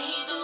corrido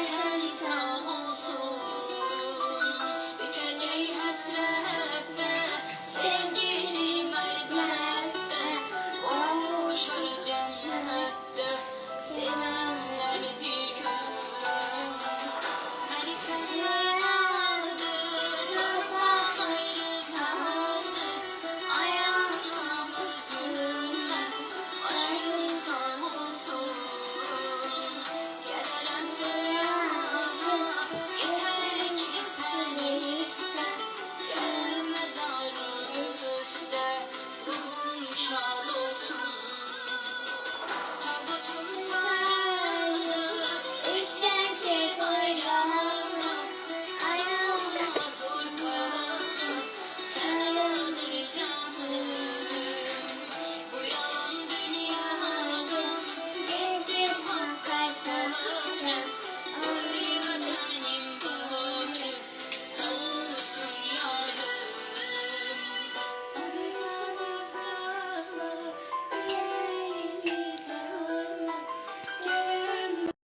Vatan sağ olsun. Bitecek hasret